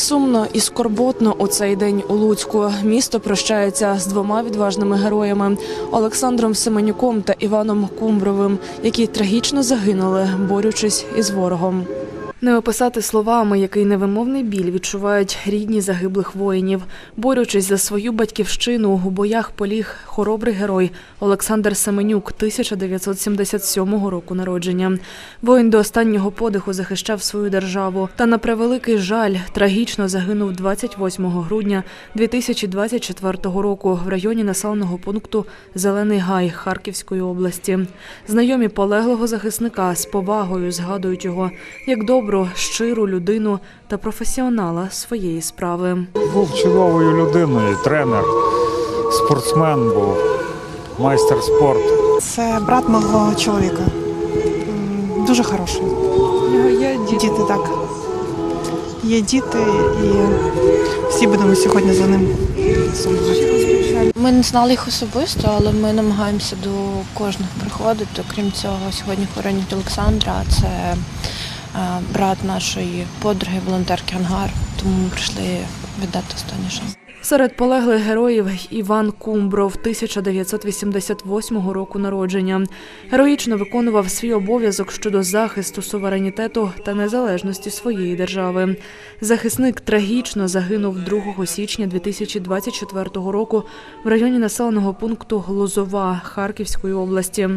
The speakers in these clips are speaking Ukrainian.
Сумно і скорботно у цей день у Луцьку. Місто прощається з двома відважними героями Олександром Семенюком та Іваном Кумбровим, які трагічно загинули, борючись із ворогом. Не описати словами, який невимовний біль відчувають рідні загиблих воїнів. Борючись за свою батьківщину, у боях поліг хоробрий герой Олександр Семенюк, 1977 року народження. Воїн до останнього подиху захищав свою державу. Та на превеликий жаль трагічно загинув 28 грудня 2024 року в районі населеного пункту Зелений Гай Харківської області. Знайомі полеглого захисника з повагою згадують його як добру, щиру людину та професіонала своєї справи. Був чудовою людиною, тренер, спортсмен був, майстер спорту. Це брат мого чоловіка. Дуже хороший. У є діти, так. Є діти, і всі будемо сьогодні за ним сумувати. Ми не знали їх особисто, але ми намагаємося до кожного приходити. Крім цього, сьогодні хоронять Олександра. Це брат нашої подруги, волонтерки Ангар. Тому ми прийшли віддати останній шанс. Серед полеглих героїв Іван Кумбров 1988 року народження. Героїчно виконував свій обов'язок щодо захисту суверенітету та незалежності своєї держави. Захисник трагічно загинув 2 січня 2024 року в районі населеного пункту Лозова Харківської області.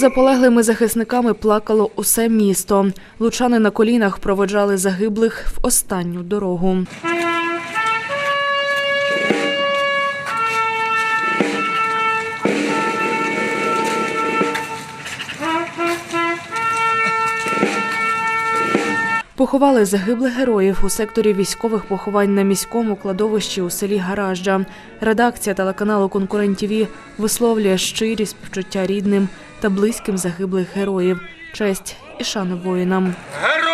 За полеглими захисниками плакало усе місто. Лучани на колінах проводжали загиблих в останню дорогу. Поховали загиблих героїв у секторі військових поховань на міському кладовищі у селі Гаражджа. Редакція телеканалу Конкурент ТІВІ висловлює щирі співчуття рідним та близьким загиблих героїв. Честь і шану воїнам. Герої!